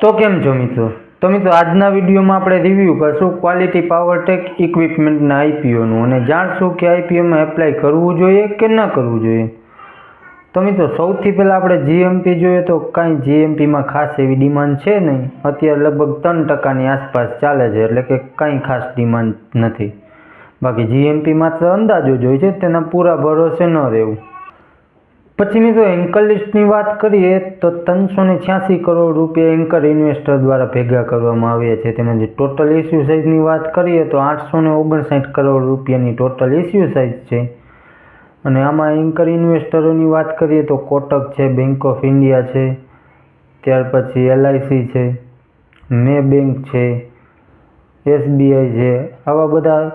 તો કેમ છો મિત્રો? તો મિત્રો, આજના વિડીયોમાં આપણે રિવ્યૂ કરશું ક્વોલિટી પાવરટેક ઇક્વિપમેન્ટના આઈપીઓનું અને જાણશું કે આઈપીઓમાં એપ્લાય કરવું જોઈએ કે ન કરવું જોઈએ. તો મિત્રો, સૌથી પહેલાં આપણે જીએમપી જોઈએ તો કાંઈ જીએમપીમાં ખાસ એવી ડિમાન્ડ છે નહીં. અત્યારે લગભગ ત્રણ ટકાની આસપાસ ચાલે છે, એટલે કે કાંઈ ખાસ ડિમાન્ડ નથી. બાકી જીએમપી માત્ર અંદાજો જ છે, તેના પૂરા ભરોસે ન રહેવું. પછી જો એન્કર લિસ્ટની વાત કરીએ, તો ત્રણસો ને છ્યાસી કરોડ રૂપિયા એન્કર ઇન્વેસ્ટર દ્વારા ભેગા કરવામાં આવ્યા છે. તેમજ ટોટલ ઇસ્યુ સાઇઝની વાત કરીએ, તો આઠસો ને ઓગણસાઠ કરોડ રૂપિયાની ટોટલ ઇસ્યુ સાઇઝ છે. અને આમાં એન્કર ઇન્વેસ્ટરોની વાત કરીએ, તો કોટક છે બેંક ઓફ ઇન્ડિયા છે, ત્યાર પછી એલઆઈસી છે મે બેંક છે એસબીઆઈ છે, આવા બધા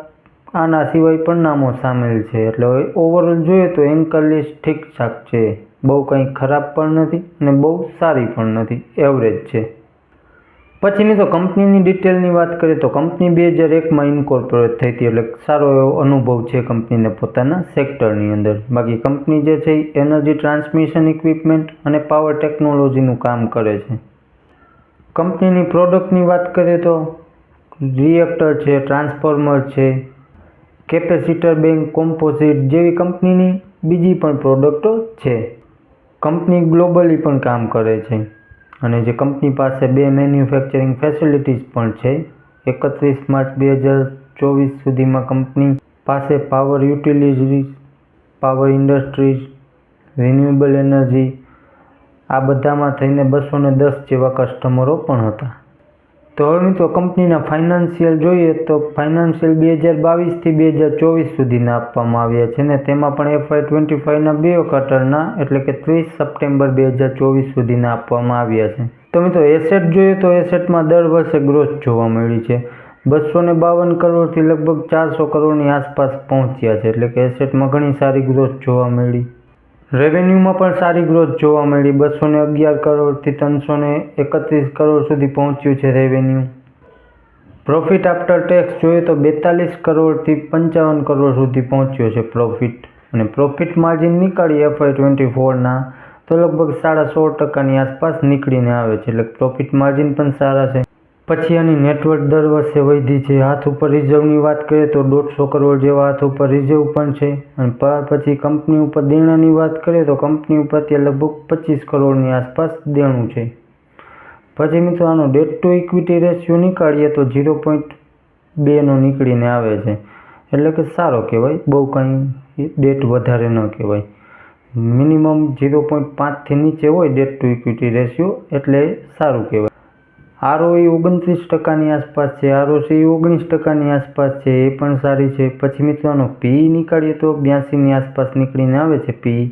આના સિવાય પણ નામો સામેલ છે. એટલે ઓવરઓલ જોઈએ તો એન્કર ઠીકઠાક છે. બહુ કંઈ ખરાબ પણ નથી અને બહુ સારી પણ નથી. એવરેજ છે. પછી મિત્રો કંપનીની ડિટેલની વાત કરીએ તો કંપની બે હજાર એકમાં ઇન્કોર્પોરેટ થઈ હતી. એટલે સારો એવો અનુભવ છે કંપનીને પોતાના સેક્ટરની અંદર. બાકી કંપની જે છે એનર્જી ટ્રાન્સમિશન ઇક્વિપમેન્ટ અને પાવર ટેકનોલોજીનું કામ કરે છે. કંપનીની પ્રોડક્ટની વાત કરીએ તો રિએક્ટર છે ટ્રાન્સફોર્મર છે કેપેસિટર બેંક કોમ્પોઝિટ જેવી કંપનીની બીજી પણ પ્રોડક્ટો છે. કંપની ગ્લોબલી પણ કામ કરે છે અને જે કંપની પાસે બે મેન્યુફેક્ચરિંગ ફેસિલિટીઝ પણ છે. એકત્રીસ માર્ચ બે હજાર ચોવીસ સુધીમાં કંપની પાસે power utilities, power industries, renewable energy આ બધામાં થઈને બસો દસ જેવા કસ્ટમરો પણ હતા. હવે મિત્રો કંપનીના ફાઇનાન્શિયલ જોઈએ તો ફાઇનાન્શિયલ બે હજાર બાવીસથી બે હજાર ચોવીસ સુધીના આપવામાં આવ્યા છે ને તેમાં પણ એફઆઈ ટ્વેન્ટી ફાઇવના બે ક્વાર્ટરના એટલે કે ત્રીસ સપ્ટેમ્બર બે હજાર ચોવીસ સુધીના આપવામાં આવ્યા છે. તો મિત્રો એસેટ જોઈએ તો એસેટમાં દર વર્ષે ગ્રોથ જોવા મળી છે. બસો ને બાવન કરોડથી લગભગ ચારસો કરોડની આસપાસ પહોંચ્યા છે એટલે કે એસેટમાં ઘણી સારી ગ્રોથ જોવા મળી. રેવન્યુમાં પણ સારી ગ્રોથ જોવા મળી. બસો ને અગિયાર કરોડથી ત્રણસો ને એકત્રીસ કરોડ સુધી પહોંચ્યું છે રેવન્યુ પ્રોફિટ આફ્ટર ટેક્સ જોઈએ તો બેતાલીસ કરોડથી પંચાવન કરોડ સુધી પહોંચ્યો છે પ્રોફિટ અને પ્રોફિટ માર્જિન નીકળી એફઆઈ ટ્વેન્ટી ફોરના તો લગભગ સાડા સોળ ટકાની આસપાસ નીકળીને આવે છે. એટલે પ્રોફિટ માર્જિન પણ સારા છે. પછી આની નેટવર્ક દર વર્ષે વધી છે. હાથ ઉપર રિઝર્વની વાત કરીએ તો દોઢસો કરોડ જેવા હાથ ઉપર રિઝર્વ પણ છે. અને પછી કંપની ઉપર દેણાની વાત કરીએ તો કંપની ઉપર અત્યારે લગભગ પચીસ કરોડની આસપાસ દેણું છે. પછી મિત્રો આનો ડેટ ટુ ઇક્વિટી રેશિયો નીકાળીએ તો ઝીરો પોઈન્ટ બેનો નીકળીને આવે છે. એટલે કે સારો કહેવાય. બહુ કંઈ ડેટ વધારે ન કહેવાય. મિનિમમ ઝીરો પોઈન્ટ પાંચથી નીચે હોય ડેટ ટુ ઇક્વિટી રેશિયો એટલે સારું કહેવાય. આરઓઈ ઓગણત્રીસ ટકાની આસપાસ છે, આરઓસી ઓગણીસ ટકાની આસપાસ છે, એ પણ સારી છે. પછી મિત્રોનો પી નીકાળીએ તો બ્યાસીની આસપાસ નીકળીને આવે છે પી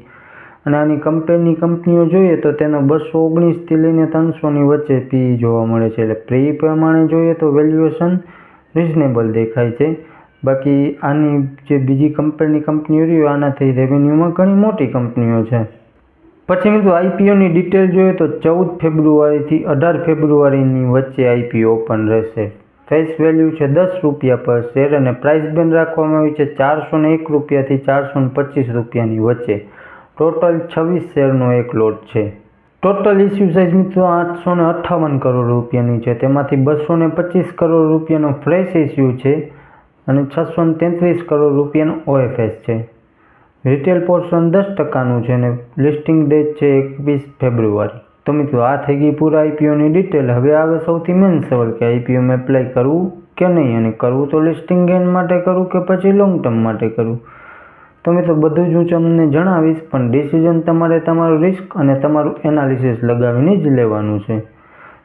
અને આની કંપેરની કંપનીઓ જોઈએ તો તેનો બસો ઓગણીસથી લઈને ત્રણસોની વચ્ચે પી જોવા મળે છે. એટલે પ્રી પ્રમાણે જોઈએ તો વેલ્યુએશન રિઝનેબલ દેખાય છે. બાકી આની જે બીજી કંપનીની કંપનીઓ રહી આનાથી રેવન્યુમાં ઘણી મોટી કંપનીઓ છે. પછી મિત્રો આઈપીઓની ડિટેલ જોઈએ તો ચૌદ ફેબ્રુઆરીથી અઢાર ફેબ્રુઆરીની વચ્ચે આઈપીઓ ઓપન રહેશે. ફેસ વેલ્યુ છે દસ રૂપિયા પર શેર અને પ્રાઇસ બેન્ડ રાખવામાં આવી છે ચારસો ને એક રૂપિયાથી ચારસો ને પચીસ રૂપિયાની વચ્ચે. ટોટલ છવ્વીસ શેરનો એક લોટ છે. ટોટલ ઇસ્યુ સાઇઝ મિત્રો આઠસો ને અઠ્ઠાવન કરોડ રૂપિયાની છે. તેમાંથી બસો ને પચીસ કરોડ રૂપિયાનો ફ્રેશ ઇસ્યુ છે અને છસો ને તેત્રીસ કરોડ રૂપિયાનો ઓએફએસ છે. રિટેલ પોર્શન દસ ટકાનું છે અને લિસ્ટિંગ ડેટ છે એકવીસ ફેબ્રુઆરી તો મિત્રો, આ થઈ ગઈ પૂરા આઈપીઓની ડિટેલ હવે આવે સૌથી મેન સવાલ કે આઈપીઓમાં એપ્લાય કરવું કે નહીં? અને કરવું તો લિસ્ટિંગ ગેન માટે કરવું કે પછી લોંગ ટર્મ માટે કરવું તો મિત્રો, બધું જ હું તમને જણાવીશ, પણ ડિસિઝન તમારે તમારું રિસ્ક અને તમારું એનાલિસિસ લગાવીને જ લેવાનું છે.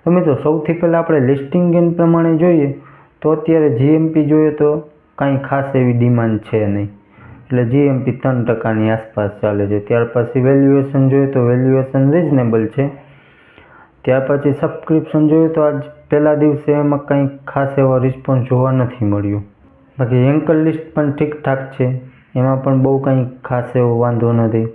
તો મિત્રો, સૌથી પહેલાં આપણે લિસ્ટિંગ ગેન પ્રમાણે જોઈએ. તો અત્યારે જીએમપી જોઈએ તો કાંઈ ખાસ એવી ડિમાન્ડ છે નહીં. એટલે જીએમપી ત્રણ ટકાની આસપાસ ચાલે છે. ત્યાર પછી વેલ્યુએશન જોઈએ તો વેલ્યુએશન રિઝનેબલ છે. ત્યાર પછી સબસ્ક્રિપ્શન જોઈએ તો આજ પહેલા દિવસે એમાં કંઈ ખાસ એવો રિસ્પોન્સ જોવા નથી મળ્યો. બાકી એન્કર લિસ્ટ પણ ઠીકઠાક છે. એમાં પણ બહુ કંઈ ખાસ એવો વાંધો નથી.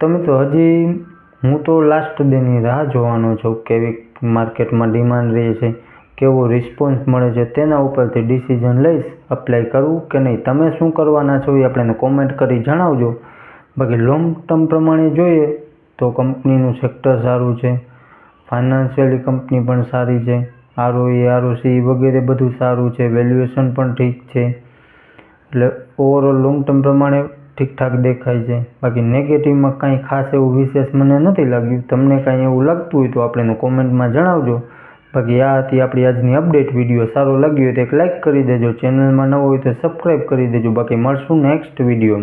તમે તો હજી, હું તો લાસ્ટ ડેની રાહ જોવાનો છું કેવી માર્કેટમાં ડિમાન્ડ રહે છે. કેવો રિસ્પોન્સ મળે છે તેના ઉપરથી ડિસિઝન લઈશ અપ્લાય કરવું કે નહીં? તમે શું કરવાના છો એ આપણે કોમેન્ટ કરી જણાવજો. બાકી લોંગ ટર્મ પ્રમાણે જોઈએ તો કંપનીનું સેક્ટર સારું છે ફાઇનાન્શિયલી કંપની પણ સારી છે આરઓઈ આરઓસી વગેરે બધું સારું છે વેલ્યુએશન પણ ઠીક છે. એટલે ઓવરઓલ લોંગ ટર્મ પ્રમાણે ઠીકઠાક દેખાય છે. બાકી નેગેટિવમાં કાંઈ ખાસ એવું વિશેષ મને નથી લાગ્યું. તમને કાંઈ એવું લાગતું હોય તો આપણે કોમેન્ટમાં જણાવજો. બાકી આ હતી આપણી આજની અપડેટ વીડિયો સારો લાગ્યો હોય તો એક લાઇક કરી દેજો. ચેનલમાં નવો હોય તો સબસ્ક્રાઈબ કરી દેજો. બાકી મળશું નેક્સ્ટ વિડીયોમાં